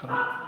करो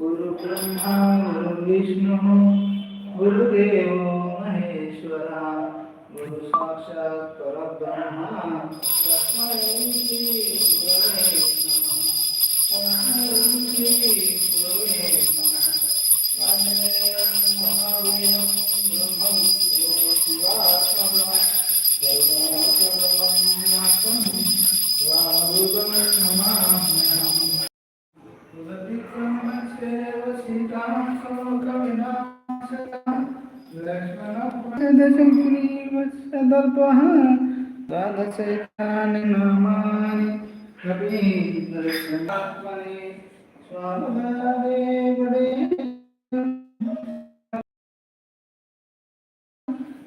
गुरु ब्रह्मा गुरु विष्णु गुरुदेव महेश्वरा गुरु साक्षात् परब्रह्मा। శంకుని వత్సదర్పైతాని నామాని రవీంద్రత్మని స్వామదేవడే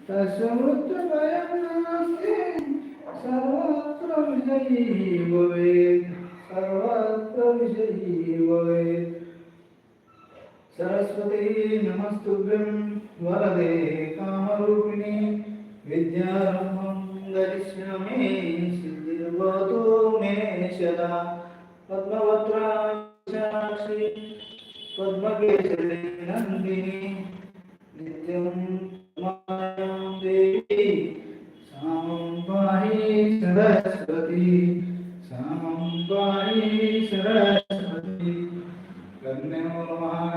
తస్మృత్వయం నాస్తి సర్వత్ర విజయీ భవేత్ సర్వత్ర విజయీ భవేత్ सरस्वती नमस्तुभ्यं वरदे कामरूपिणि विद्यारम्भं दरिष्यामि सिद्धिर्भवतु मे सदा। पद्मवत्राक्षी पद्मकेसरी नन्दिनी नित्यं मायां देवी, सामं पाहि सरस्वती, सामं पाहि सरस्वती। कन्या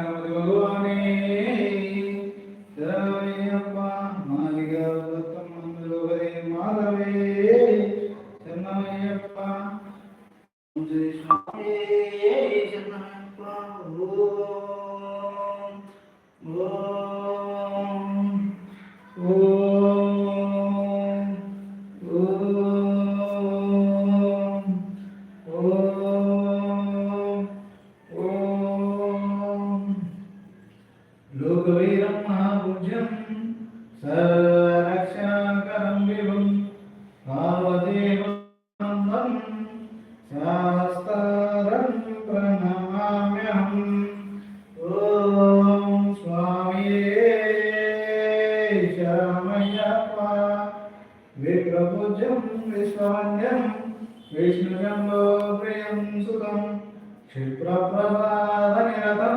స్వామియే శరణమయ్యప్ప విప్రభుజం విశ్వవంద్యం విష్ణుజంబో ప్రియం సుతం. క్షిప్రప్రసాదనిరతం.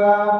pagar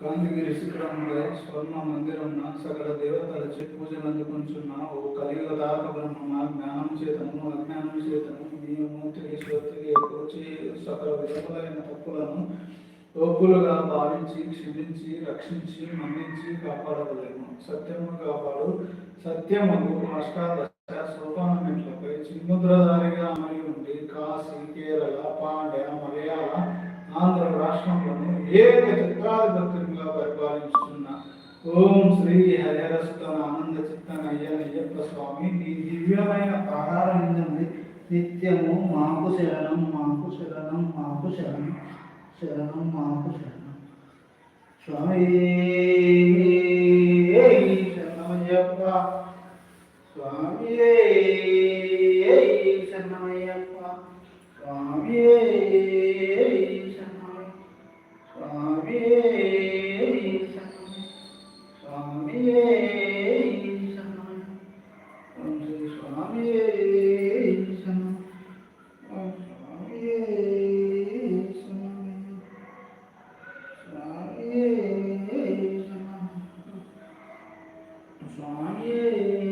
కాంతిగిరి శిఖరంలో స్వర్ణ మందిరమున సకల దేవతలచే పూజలు అందుకుంటున్న ఓ కలియుగ దాక బ్రహ్మ జ్ఞానం చేతను అజ్ఞానం చేతను నీ మూర్తికి సకల విధములైన తప్పులను తోపులుగా భావించి క్షమించి రక్షించి మన్నించి కాపాడగలేము సత్యము కాపాడు. సత్యము అష్టాదశ సోపానమెంట్లపై చిన్ముద్రధారిగా అమరి ఉండి కాశీ కేరళ పాండ్య మలయాళ ఆంధ్ర రాష్ట్రంలోని ఏక చిత్రాధిపత్యంగా పరిపాలిస్తున్న ఓం శ్రీ హరిహరసుతన ఆనంద చిత్తన అయ్యప్ప స్వామి నీ దివ్యమైన ప్రాకారమిందండి నిత్యము మాకు శరణం మాకు శరణం మాకు శరణం శరణం మాకు శరణం స్వామి శరణమయ్యప్ప స్వామి 创业。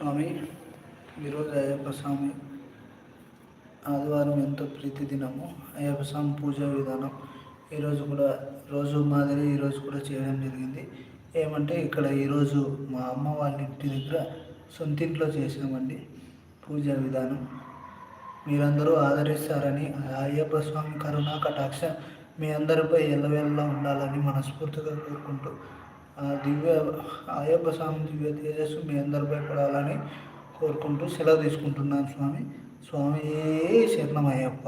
స్వామి ఈరోజు అయ్యప్ప స్వామి ఆదివారం ఎంతో ప్రీతి దినము. అయ్యప్ప స్వామి పూజా విధానం ఈరోజు కూడా రోజు మాదిరి ఈరోజు కూడా చేయడం జరిగింది. ఏమంటే ఇక్కడ ఈరోజు మా అమ్మ వాళ్ళ ఇంటి దగ్గర సొంతింట్లో చేసామండి పూజా విధానం. మీరందరూ ఆదరిస్తారని అయ్యప్ప స్వామి కరుణా కటాక్ష మీ అందరిపై ఎల్లవేళలా ఉండాలని మనస్ఫూర్తిగా కోరుకుంటూ ఆ దివ్య ఆ అయ్యప్ప స్వామి దివ్య తేజస్సు మీ అందరిపై పడాలని కోరుకుంటూ సెలవు తీసుకుంటున్నాను స్వామి. స్వామి శరణం అయ్యప్ప